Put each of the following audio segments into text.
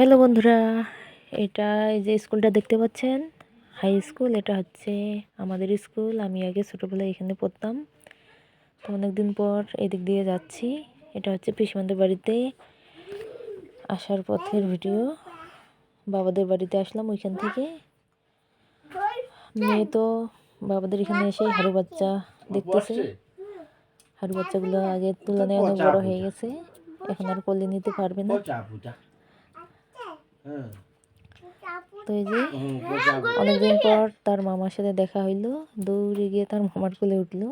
Hello বন্ধুরা, এটা এই যে স্কুলটা দেখতে পাচ্ছেন? হাই স্কুল, এটা হচ্ছে আমাদের স্কুল। আমি আগে ছোটোবেলায় এখানে পড়তাম। তো অনেকদিন পর এদিক দিয়ে যাচ্ছি। এটা হচ্ছে পিসমাদের বাড়িতে আসার পথের ভিডিও। বাবাদের বাড়িতে আসলাম ওইখান থেকে। মেয়ে তো বাবাদের এখানে এসে হারু বাচ্চা দেখতেছে। হারু বাচ্চাগুলো আগের তুলনায় অনেক বড় হয়ে গেছে। এখন আর কোলে নিতে পারবে না। তো এই যে পচা। অনেকদিন পর তার মামার সাথে দেখা হইল দৌড়ে গিয়ে তার মামার কোলে উঠল।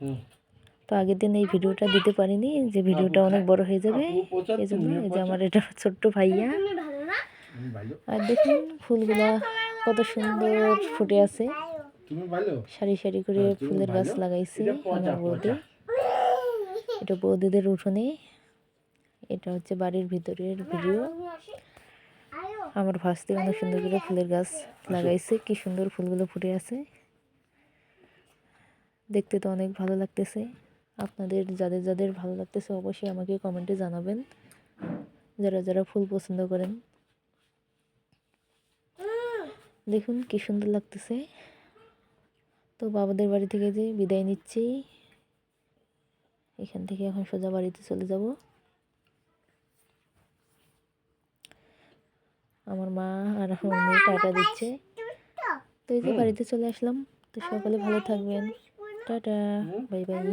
হুম। তো আগের দিন এই ভিডিওটা দিতে পারিনি যে ভিডিওটা অনেক বড় হয়ে যাবে। এই জন্য এই যে আমার এটা ছোট্ট ভাইয়া। আর দেখুন ফুলগুলা কত সুন্দর ফুটে আছে। সারি সারি করে হ্যাঁ, ফুলের গাছ? লাগাইছে আমার বৌদি। এটা বৌদিদের উঠোনে। এটা হচ্ছে বাড়ির ভিতরের ভিডিও। আমার ভাস্তি অনেক সুন্দর করে ফুলের গাছ লাগাইছে। কি সুন্দর ফুলগুলো ফুটে আছে। দেখতে তো অনেক ভালো লাগতেছে। আপনাদের, যাদের যাদের ভালো লাগতেছে অবশ্যই আমাকে কমেন্টে জানাবেন। যারা যারা ফুল পছন্দ করেন। দেখুন কি সুন্দর লাগতেছে। তো বাবাদের বাড়ি থেকে যে বিদায় নিচ্ছি। এখান থেকে এখন সোজা বাড়িতে চলে যাব। আমার মা আর আমার মেয়ে টাটা দিচ্ছে। তো। এই যে বাড়িতে চলে আসলাম। তো সকলে ভালো থাকবেন। টাটা। Bye bye.